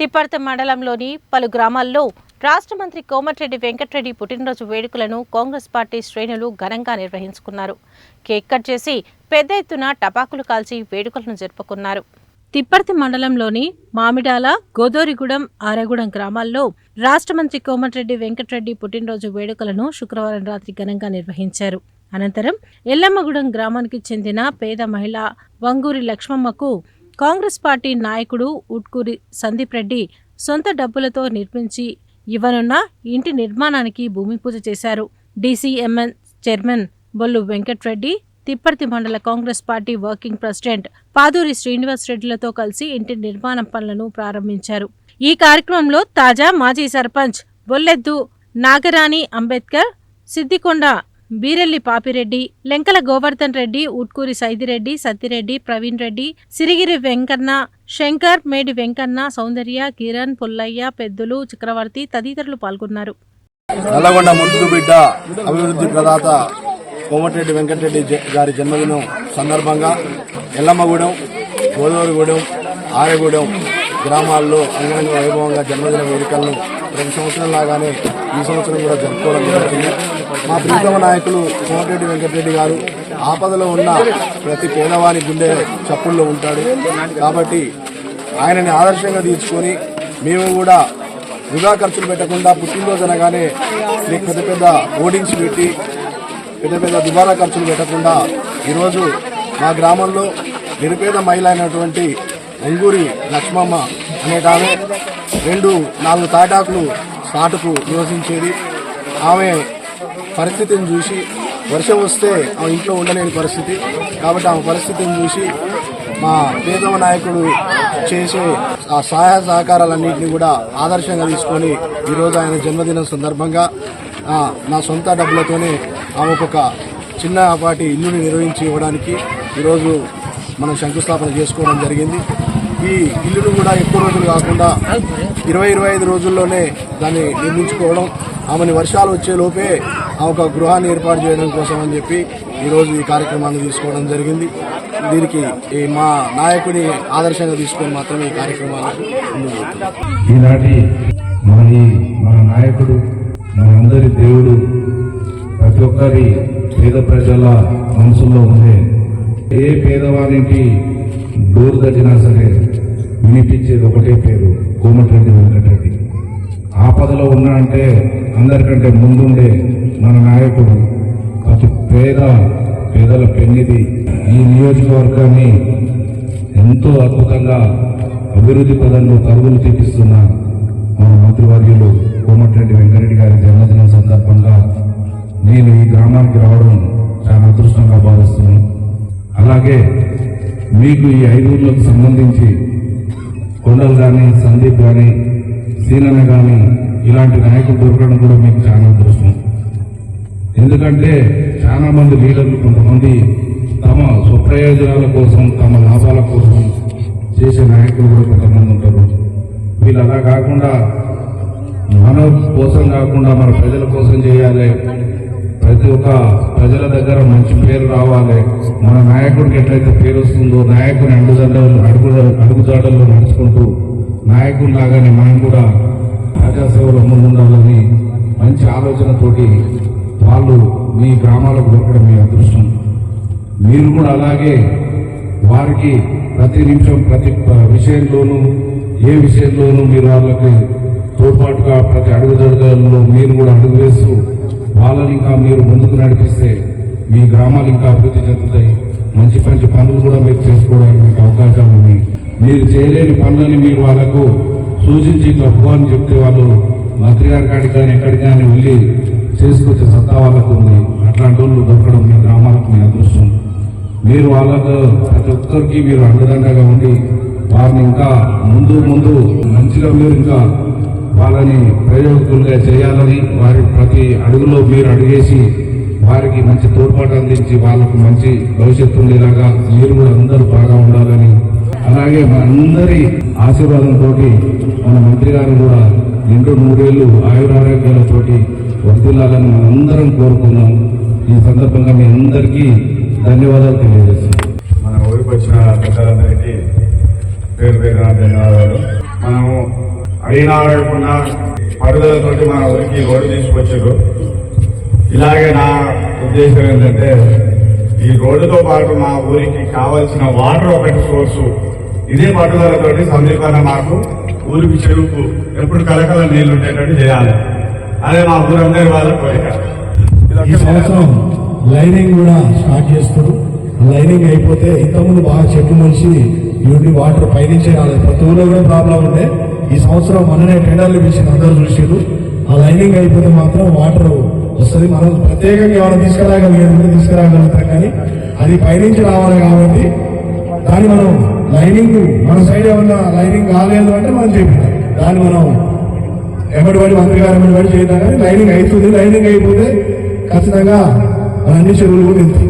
తిప్పర్త మండలంలోని పలు గ్రామాల్లో రాష్ట్ర మంత్రి కోమటిరెడ్డి వెంకటరెడ్డి పుట్టినరోజు వేడుకలను కాంగ్రెస్ పార్టీ శ్రేణులు ఘనంగా నిర్వహించుకున్నారు. కేక్ కట్ చేసి పెద్ద ఎత్తున టపాకులు కాల్చి వేడుకలను జరుపుకున్నారు. తిప్పర్తి మండలంలోని మామిడాల గోదోరిగూడెం ఆరేగూడెం గ్రామాల్లో రాష్ట్ర మంత్రి కోమటిరెడ్డి వెంకటరెడ్డి పుట్టినరోజు వేడుకలను శుక్రవారం రాత్రి ఘనంగా నిర్వహించారు. అనంతరం ఎల్లమ్మగూడెం గ్రామానికి చెందిన పేద మహిళ వంగూరి లక్ష్మమ్మకు కాంగ్రెస్ పార్టీ నాయకుడు ఉట్కూరి సందీప్ రెడ్డి సొంత డబ్బులతో నిర్మించి ఇవ్వనున్న ఇంటి నిర్మాణానికి భూమి పూజ చేశారు. డీసీఎంఎన్ చైర్మన్ బొల్లు వెంకట్రెడ్డి తిప్పర్తి మండల Congress party working president Paduri Srinivas రెడ్డిలతో కలిసి ఇంటి నిర్మాణం పనులను ప్రారంభించారు. ఈ కార్యక్రమంలో తాజా మాజీ సర్పంచ్ బొల్లెద్దు నాగరాణి అంబేద్కర్ సిద్దికొండ బీరెల్లి పాపిరెడ్డి లెంకల గోవర్ధన్ రెడ్డి ఉట్కూరి సైదిరెడ్డి సత్తిరెడ్డి ప్రవీణ్ రెడ్డి సిరిగిరి వెంకన్న శంకర్ మేడి వెంకన్న సౌందర్య కిరణ్ పుల్లయ్య పెద్దులు చక్రవర్తి తదితరులు పాల్గొన్నారు. నల్లగొండ ముద్దు బిడ్డ అభివృద్ధి ప్రదాత కోమటిరెడ్డి వెంకటరెడ్డి గారి జన్మదినం సందర్భంగా ఎల్లమ్మగూడెం గోదావరిగూడెం ఆరగూడెం గ్రామాల్లో అంగరంగ వైభవంగా జన్మదిన వేడుకలను ప్రతి సంవత్సరం లాగానే ఈ సంవత్సరం కూడా జరుపుకోవడం జరుగుతుంది. మా ప్రీతమ నాయకులు కోమటిరెడ్డి వెంకటరెడ్డి గారు ఆపదలో ఉన్న ప్రతి పేదవాని గుండె చప్పుల్లో ఉంటాడు. కాబట్టి ఆయనని ఆదర్శంగా తీసుకొని మేము కూడా వృధా ఖర్చులు పెట్టకుండా పుట్టినరోజు అనగానే మీకు పెద్ద పెద్ద హోర్డింగ్స్ పెట్టి పెద్ద పెద్ద దుబారా ఖర్చులు పెట్టకుండా ఈరోజు మా గ్రామంలో నిరుపేద మహిళ అయినటువంటి ఒంగూరి లక్ష్మమ్మ అనేటామె రెండు నాలుగు తాటాకులు సాటుకు నివసించేది. ఆమె పరిస్థితిని చూసి వర్షం వస్తే ఆమె ఇంట్లో ఉండలేని పరిస్థితి. కాబట్టి ఆమె పరిస్థితిని చూసి మా పేదవ నాయకుడు చేసే ఆ సహాయ సహకారాలన్నింటినీ కూడా ఆదర్శంగా తీసుకొని ఈరోజు ఆయన జన్మదినం సందర్భంగా నా సొంత డబ్బులతోనే ఆమెకు ఒక చిన్నపాటి ఇల్లుని నిర్వహించి ఇవ్వడానికి ఈరోజు మనం శంకుస్థాపన చేసుకోవడం జరిగింది. ఈ ఇల్లును కూడా ఎక్కువ రోజులు కాకుండా ఇరవై ఇరవై ఐదు రోజుల్లోనే దాన్ని నిర్మించుకోవడం ఆమెని వర్షాలు వచ్చేలోపే ఆమె ఒక గృహాన్ని ఏర్పాటు చేయడం కోసం అని చెప్పి ఈరోజు ఈ కార్యక్రమాన్ని తీసుకోవడం జరిగింది. దీనికి ఈ మా నాయకుని ఆదర్శంగా తీసుకొని మాత్రమే ఈ కార్యక్రమాన్ని ఈనాటి మన మన నాయకుడు మనందరి దేవుడు ప్రతి ఒక్కరి పేద ప్రజల మనసులో ఉండే ఏ పేదవానికి డోర్ దగ్గర సరే వినిపించేది ఒకటే పేరు కోమటిరెడ్డి వెంకటరెడ్డి. ఆపదలో ఉన్నా అంటే అందరికంటే ముందుండే మన నాయకుడు. ప్రతి పేద పేదల పెన్నిది ఈ నియోజకవర్గాన్ని ఎంతో అద్భుతంగా అభివృద్ధి పదంలో పరుగులు తీపిస్తున్న మన మంత్రివర్యులు కోమటిరెడ్డి వెంకరెడ్డి గారి జన్మదినం సందర్భంగా నేను ఈ గ్రామానికి రావడం చాలా అదృష్టంగా భావిస్తున్నాను. అలాగే మీకు ఈ ఐదూర్లకు సంబంధించి కొండలు కానీ సందీప్ కానీ సీనన్న కానీ ఇలాంటి నాయకులు దొరకడం కూడా మీకు చాలా అదృష్టం. ఎందుకంటే చాలా మంది లీడర్లు కొంతమంది తమ స్వప్రయోజనాల కోసం తమ లాభాల కోసం చేసే నాయకులు కూడా కొంతమంది ఉంటారు. వీళ్ళు అలా కాకుండా మన కోసం కాకుండా మన ప్రజల కోసం చేయాలి ప్రతి ఒక్క ప్రజల దగ్గర మంచి పేరు రావాలి. మన నాయకుడికి ఎట్లయితే పేరు వస్తుందో నాయకుని అడుగుదండలు అడుగు అడుగుజాడల్లో నడుచుకుంటూ నాయకుల్లాగానే మనం కూడా ప్రజాసేవలో ముందుండాలని మంచి ఆలోచనతోటి వాళ్ళు మీ గ్రామాలకు దొరకడం మీ అదృష్టం. మీరు కూడా అలాగే వారికి ప్రతి నిమిషం ప్రతి విషయంలోనూ ఏ విషయంలోనూ మీరు వాళ్ళకి తోడ్పాటుగా ప్రతి అడుగుదడుగులలో మీరు కూడా అడుగు వేస్తూ వాళ్ళని ఇంకా మీరు ముందుకు నడిపిస్తే మీ గ్రామాలు ఇంకా అభివృద్ధి చెందుతాయి. మంచి మంచి పనులు కూడా మీరు చేసుకోవడానికి మీకు అవకాశాలు ఉన్నాయి. మీరు చేయలేని పనులని మీరు వాళ్ళకు సూచించి ఇట్లా అని చెప్తే వాళ్ళు మంత్రి గారి కాడికి కానీ ఎక్కడికి కానీ వెళ్ళి చేసుకొచ్చే సత్తా వాళ్ళకు ఉంది. అట్లాంటి వాళ్ళు దొరకడం మీ గ్రామాలకు మీ అదృష్టం. మీరు వాళ్ళకు ప్రతి ఒక్కరికి మీరు అండదండగా ఉండి వారిని ఇంకా ముందు ముందు మంచిగా మీరు ఇంకా వాళ్ళని ప్రయోజకులుగా చేయాలని వారి ప్రతి అడుగులో మీరు అడిగేసి వారికి మంచి తోడ్పాటు అందించి వాళ్ళకు మంచి భవిష్యత్తు ఉండేలాగా మీరు కూడా అందరూ బాగా ఉండాలని అలాగే మనందరి ఆశీర్వాదంతో మన మంత్రి గారు కూడా రెండు మూడేళ్ళు ఆయురారోగ్యాలతోటి వర్తిల్లాలని మనందరం కోరుకున్నాం ఈ సందర్భంగా మీ అందరికీ ధన్యవాదాలు తెలియజేస్తున్నాం. మన ఊరికి వచ్చిన పెద్దలందరికీ పేరు పేరు ధన్యవాదాలు. మనము అడిగినా అడగకుండా పట్టుదలతోటి మన ఊరికి రోడ్డు తీసుకొచ్చారు. ఇలాగే నా ఉద్దేశం ఏంటంటే ఈ రోడ్డుతో పాటు మా ఊరికి కావలసిన వాటర్ ఒకటి సోర్సు. ఇదే పట్టుదలతోటి సమీపన మాకు ఊరికి చెరువుకు ఎప్పుడు కలకల నీళ్ళు ఉండేటట్టు చేయాలి. అదే మా ఊరందరి వాళ్ళ కోరిక. ఈ సంవత్సరం లైనింగ్ కూడా స్టార్ట్ చేస్తారు. లైనింగ్ అయిపోతే ఇంతకుముందు బాగా చెట్టు మనిషి యూని వాటర్ పైనుంచే రాలేదు. ప్రతి ఊళ్ళో కూడా ప్రాబ్లం ఉండే. ఈ సంవత్సరం మననే టెండర్లు పిలిచింది అందరూ చూసారు ఆ లైనింగ్ అయిపోతే మాత్రం వాటర్ వస్తుంది. మనం ప్రత్యేకంగా ఏమైనా తీసుకురాగలిగేది తీసుకురాగలుగుతాం కానీ అది పైనుంచి రావాలి కాబట్టి దాన్ని మనం లైనింగ్ మన సైడ్ ఏమన్నా లైనింగ్ కాలేదు అంటే మనం చెప్తాం దాన్ని మనం ఎమ్మడి మంత్రి గారు ఎమ్మడి పడి చేద్దాం కానీ లైనింగ్ అవుతుంది. లైనింగ్ అయిపోతే ఖచ్చితంగా మన అన్ని చెరువులు కూడా నింపుతాయి